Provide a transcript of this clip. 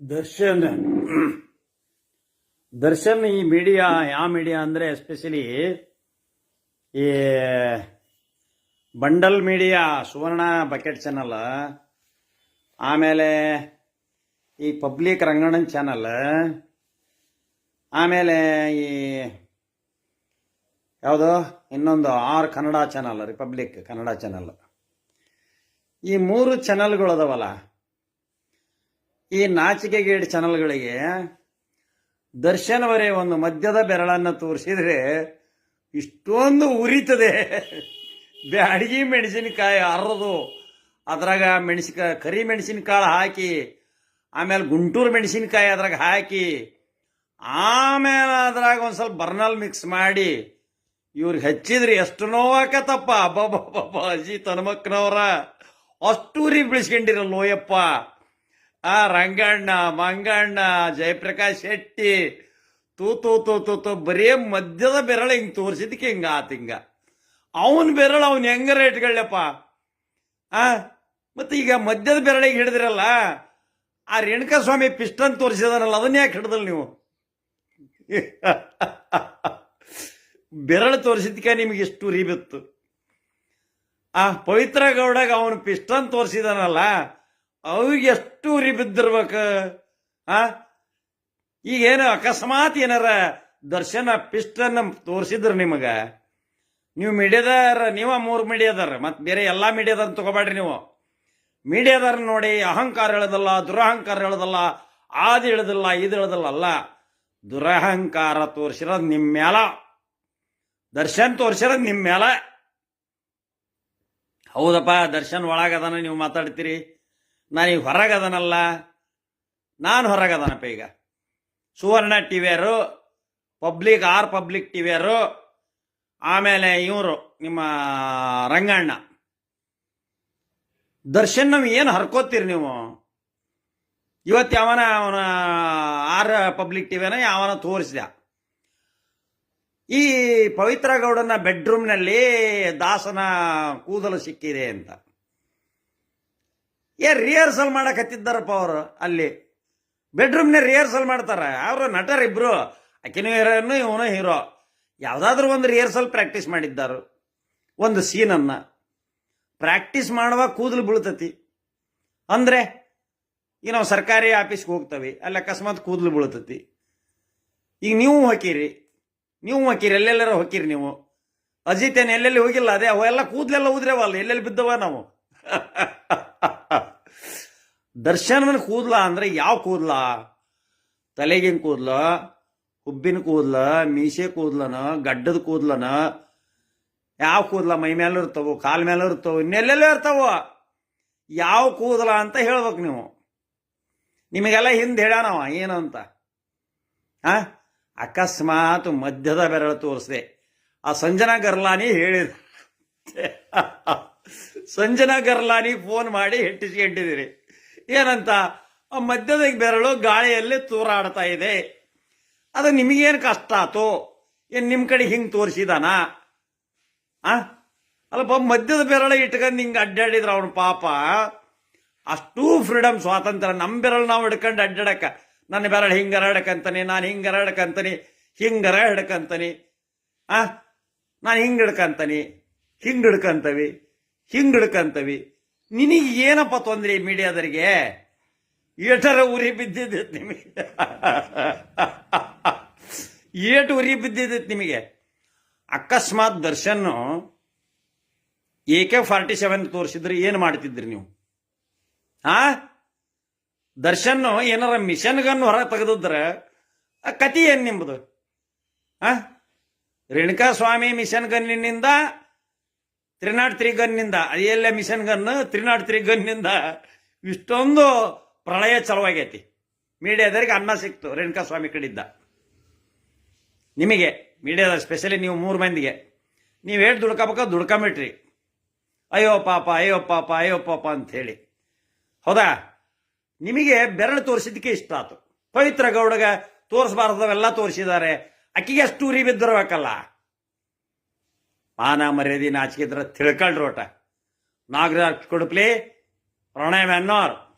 ದರ್ಶನ್. ದರ್ಶನ್ ಈ ಮೀಡಿಯಾ ಯಾವ ಮೀಡಿಯಾ ಅಂದರೆ ಎಸ್ಪೆಷಲಿ ಈ bundle media Suvarna bucket channel ಆಮೇಲೆ ಈ ಪಬ್ಲಿಕ್ ರಂಗಣನ್ ಚಾನಲ್ ಆಮೇಲೆ ಈ ಯಾವುದು ಇನ್ನೊಂದು R Kannada channel Republic Kannada channel ಈ ಮೂರು ಚಾನಲ್ಗಳು ಅದಾವಲ್ಲ ಈ ನಾಚಿಕೆ ನಾಚಿಕೆಗೇಡು ಚಾನಲ್ಗಳಿಗೆ ದರ್ಶನವರೇ ಒಂದು ಮದ್ಯದ ಬೆರಳನ್ನು ತೋರಿಸಿದ್ರೆ ಇಷ್ಟೊಂದು ಉರಿತದೆ. ಬ್ಯಾಡಗಿ ಮೆಣಸಿನಕಾಯಿ ಅರದು ಅದ್ರಾಗ ಮೆಣಸಿನಕಾಯಿ ಕರಿ ಮೆಣಸಿನಕಾಳು ಹಾಕಿ, ಆಮೇಲೆ ಗುಂಟೂರು ಮೆಣಸಿನಕಾಯಿ ಅದ್ರಾಗ ಹಾಕಿ, ಆಮೇಲೆ ಅದ್ರಾಗ ಒಂದು ಸ್ವಲ್ಪ ಬರ್ನಲ್ ಮಿಕ್ಸ್ ಮಾಡಿ ಇವ್ರಿಗೆ ಹಚ್ಚಿದ್ರಿ ಎಷ್ಟು ನೋವಾಕತ್ತಪ್ಪ. ಅಬ್ಬಬ್ಬಬ್ಬ ಅಜಿ ತನ್ಮಕ್ಕನವ್ರ ಅಷ್ಟು ಉರಿ ಬಿಳಿಸ್ಕೊಂಡಿರಲ್ಲೋಯಪ್ಪ ಆ ರಂಗಣ್ಣ, ಮಂಗಣ್ಣ, ಜಯಪ್ರಕಾಶ್ ಶೆಟ್ಟಿ, ತೂ ತೂ ತೂ ತೂ ತೂ, ಬರೀ ಮಧ್ಯದ ಬೆರಳು ಹಿಂಗೆ ತೋರಿಸಿದಕ್ಕೆ ಹಿಂಗ ಆತ ಹಿಂಗ. ಅವನ ಬೆರಳು ಅವನು ಹೆಂಗ ರೇಟ್ಗಳಪ್ಪ ಆ? ಮತ್ತು ಈಗ ಮಧ್ಯದ ಬೆರಳಿಗೆ ಹಿಡಿದ್ರಲ್ಲ, ಆ ರೇಣುಕಾ ಸ್ವಾಮಿ ಪಿಸ್ಟನ್ ತೋರಿಸಿದಾರಲ್ಲ, ಅದನ್ನ ಯಾಕೆ ಹಿಡಿದ್ರಲ್ಲ ನೀವು? ಬೆರಳು ತೋರಿಸಿದ್ಕೆ ನಿಮಗೆ ಇಷ್ಟು ಉರಿ ಬಿತ್ತು ಆ ಪವಿತ್ರ ಗೌಡಗ ಅವನು ಪಿಸ್ಟನ್ ತೋರಿಸಿದಾನಲ್ಲ ಅವ್ರಿಗೆ ಎಷ್ಟು ಉರಿ ಬಿದ್ದಿರ್ಬೇಕು, ಆ? ಈಗೇನು ಅಕಸ್ಮಾತ್ ಏನಾರ ದರ್ಶನ ಪಿಸ್ಟನ್ನ ತೋರಿಸಿದ್ರು ನಿಮಗ? ನೀವು ಮೀಡಿಯಾದಾರ, ನೀವ ಮೂರು ಮೀಡಿಯಾದಾರ, ಮತ್ತೆ ಬೇರೆ ಎಲ್ಲಾ ಮೀಡಿಯಾದಾರ ತಗೋಬೇಡ್ರಿ ನೀವು. ಮೀಡಿಯಾದಾರ ನೋಡಿ ಅಹಂಕಾರ ಹೇಳೋದಲ್ಲ, ದುರಹಂಕಾರ ಹೇಳೋದಲ್ಲ, ಆದಿ ಹೇಳೋದಿಲ್ಲ, ಇದು ಹೇಳೋದಿಲ್ಲ, ಅಲ್ಲ. ದುರಹಂಕಾರ ತೋರಿಸಿರೋದು ನಿಮ್ಮ ಮ್ಯಾಲ. ದರ್ಶನ್ ತೋರಿಸಿರೋದು ನಿಮ್ಮ ಮ್ಯಾಲ. ಹೌದಪ್ಪ, ದರ್ಶನ್ ಒಳಗದಾನ ನೀವು ಮಾತಾಡ್ತೀರಿ. ನಾನೀಗ ಹೊರಗದನಲ್ಲ. ನಾನು ಹೊರಗದನಪ್ಪ ಈಗ. ಸುವರ್ಣ ಟಿವಿಯರು ಪಬ್ಲಿಕ್, ಆರ್ ಪಬ್ಲಿಕ್ ಟಿವಿಯರು ಆಮೇಲೆ ಇವರು ನಿಮ್ಮ ರಂಗಣ್ಣ. ದರ್ಶನ್ ಏನು ಹರ್ಕೋತೀರಿ ನೀವು? ಇವತ್ತು ಯಾವನ ಅವನ ಆರ್ ಪಬ್ಲಿಕ್ ಟಿವಿನ ಯಾವನ ತೋರಿಸಿದ? ಈ ಪವಿತ್ರ ಗೌಡನ ಬೆಡ್ರೂಮ್ನಲ್ಲಿ ದಾಸನ ಕೂದಲು ಸಿಕ್ಕಿದೆ ಅಂತ. ಏ ರಿಹರ್ಸಲ್ ಮಾಡಕ್ ಹತ್ತಿದ್ದಾರಪ್ಪ ಅವರು ಅಲ್ಲಿ. ಬೆಡ್ರೂಮ್ನ ರಿಹರ್ಸಲ್ ಮಾಡ್ತಾರೆ. ಅವರು ನಟರಿಬ್ರು ಆಕಿನೂ ಹೀರೋನು ಇವನು ಹೀರೋ. ಯಾವುದಾದ್ರೂ ಒಂದು ರಿಹರ್ಸಲ್ ಪ್ರಾಕ್ಟೀಸ್ ಮಾಡಿದ್ದಾರು. ಒಂದು ಸೀನನ್ನು ಪ್ರಾಕ್ಟೀಸ್ ಮಾಡುವಾಗ ಕೂದಲು ಬೀಳ್ತತಿ. ಅಂದ್ರೆ, ಈಗ ನಾವು ಸರ್ಕಾರಿ ಆಫೀಸ್ಗೆ ಹೋಗ್ತವೆ, ಅಲ್ಲಿ ಅಕಸ್ಮಾತ್ ಕೂದಲು ಬೀಳ್ತತಿ. ಈಗ ನೀವು ಹಾಕಿರಿ. ನೀವು ಹಾಕಿರಿ, ಎಲ್ಲೆಲ್ಲರ ಹೋಗಿರಿ ನೀವು? ಅಜಿತ್ ಏನು ಎಲ್ಲೆಲ್ಲಿ ಹೋಗಿಲ್ಲ? ಅದೇ, ಅವೆಲ್ಲ ಕೂದಲೆಲ್ಲ ಉದ್ರೇವಲ್ಲ, ಎಲ್ಲೆಲ್ಲಿ ಬಿದ್ದವ ನಾವು? ದರ್ಶನವನ ಕೂದಲ ಅಂದ್ರೆ ಯಾವ ಕೂದಲ? ತಲೆಗಿನ ಕೂದ್ಲ, ಹುಬ್ಬಿನ ಕೂದ್ಲ, ಮೀಸೆ ಕೂದ್ಲನ, ಗಡ್ಡದ ಕೂದ್ಲನ, ಯಾವ ಕೂದಲ? ಮೈ ಮೇಲೆ ಇರ್ತಾವ, ಕಾಲ್ ಮೇಲೆ ಇರ್ತಾವೋ, ಇನ್ನೆಲ್ಲೆಲ್ಲೋ ಇರ್ತಾವ. ಯಾವ ಕೂದಲ ಅಂತ ಹೇಳ್ಬೇಕು ನೀವು. ನಿಮಗೆಲ್ಲ ಹಿಂದೆ ಏನು ಅಂತ? ಆ? ಅಕಸ್ಮಾತ್ ಮಧ್ಯದ ಬೆರಳು ತೋರಿಸ್ದೆ. ಆ ಸಂಜನಾ ಗರ್ಲಾನಿ ಹೇಳಿದ. ಸಂಜನಾ ಗರ್ಲಾನಿ ಫೋನ್ ಮಾಡಿ ಹೆಟ್ಟಿಸ್ಕೊಂಡಿದ್ದೀರಿ ಏನಂತ ಮಧ್ಯದ ಬೆರಳು ಗಾಳಿಯಲ್ಲಿ ತೂರಾಡ್ತಾ ಇದೆ. ಅದು ನಿಮಗೇನು ಕಷ್ಟ ಆತು? ಏನು ನಿಮ್ಮ ಕಡೆ ಹಿಂಗೆ ತೋರಿಸಿದಾನ? ಆ? ಅಲ್ಲಪ್ಪ, ಮಧ್ಯದ ಬೆರಳು ಇಟ್ಕೊಂಡು ಹಿಂಗೆ ಅಡ್ಡಾಡಿದ್ರ ಅವನು ಪಾಪ. ಅಷ್ಟೂ ಫ್ರೀಡಮ್ ಸ್ವಾತಂತ್ರ್ಯ. ನಮ್ಮ ಬೆರಳು ನಾವು ಹಿಡ್ಕೊಂಡು ಅಡ್ಡಾಡಕ. ನನ್ನ ಬೆರಳು ಹಿಂಗರ ಹಿಡ್ಕಂತಾನೆ ನಾನು ಹಿಂಗರ ಹಿಡ್ಕಂತಾನೆ ಹಿಂಗರ ಹಿಡ್ಕಂತಾನೆ ಆ? ನಾನು ಹಿಂಗೆ ಹಿಡ್ಕಂತಾನೆ, ಹಿಂಗೆ ಹಿಡ್ಕಂತವಿ ಹಿಂಗೆ ಹಿಡ್ಕಂತವಿ. ನಿನಗೆ ಏನಪ್ಪ ತೊಂದರೆ ಮೀಡಿಯಾದರಿಗೆ ಏಟರ ಉರಿ ಬಿದ್ದಿದ್ದೈತೆ ನಿಮಗೆ. ಏಟು ಉರಿ ಬಿದ್ದಿದ್ದೈತೆ ನಿಮಗೆ. ಅಕಸ್ಮಾತ್ Darshan A K forty seven ತೋರಿಸಿದ್ರೆ, ಏನು ಮಾಡ್ತಿದ್ರಿ ನೀವು? ಆ? ದರ್ಶನ್ ಏನಾರ ಮಿಷನ್ ಹೊರಗೆ ಹೊರ ತೆಗೆದಿದ್ರೆ, ಆ ಕತಿ ಏನು ನಿಮ್ಮದು ಆ? ರೇಣುಕಾ ಸ್ವಾಮಿ ಮಿಷನ್ ಗನ್ನಿನಿಂದ ತ್ರಿನಾಟ್ ತ್ರೀ ಗನ್ನಿಂದ ಅದೆಲ್ಲ machine gun three not three ಗನ್ನಿಂದ ಇಷ್ಟೊಂದು ಪ್ರಳಯ ಚಲವಾಗೈತಿ. ಮೀಡಿಯಾದವ್ರಿಗೆ ಅನ್ನ ಸಿಕ್ತು, ರೇಣುಕಾ ಸ್ವಾಮಿ ಕಡಿದ್ದ ನಿಮಗೆ, ಮೀಡಿಯಾದ ಸ್ಪೆಷಲಿ ನೀವು ಮೂರು ಮಂದಿಗೆ. ನೀವು ಹೇಳಿ ದುಡ್ಕೋಬೇಕ, ದುಡ್ಕೊಂಬಿಟ್ರಿ. ಅಯ್ಯೋ ಪಾಪ ಅಯ್ಯೋ ಪಾಪ ಅಯ್ಯೋ ಪಾಪ ಅಂತ ಹೇಳಿ. ಹೌದಾ? ನಿಮಗೆ ಬೆರಳು ತೋರಿಸಿದ್ದಕ್ಕೆ ಇಷ್ಟ ಆತು. ಪವಿತ್ರ ಗೌಡಗ ತೋರಿಸಬಾರ್ದವೆಲ್ಲ ತೋರಿಸಿದ್ದಾರೆ. ಅಕ್ಕಿಗೆ ಅಷ್ಟು ಉರಿ ಬಿದ್ದಿರ್ಬೇಕಲ್ಲ. ಮಾನ ಮರ್ಯಾದೆ ನಾಚಿಕಿದ್ರ ತಿಳ್ಕೊಳ್ರಿ ಒಟ್ಟ. ನಾಗರಾಜ್ ಕೊಡಪ್ಲಿ ಪ್ರಣಯ್ ಮೆನ್ನೋರ್.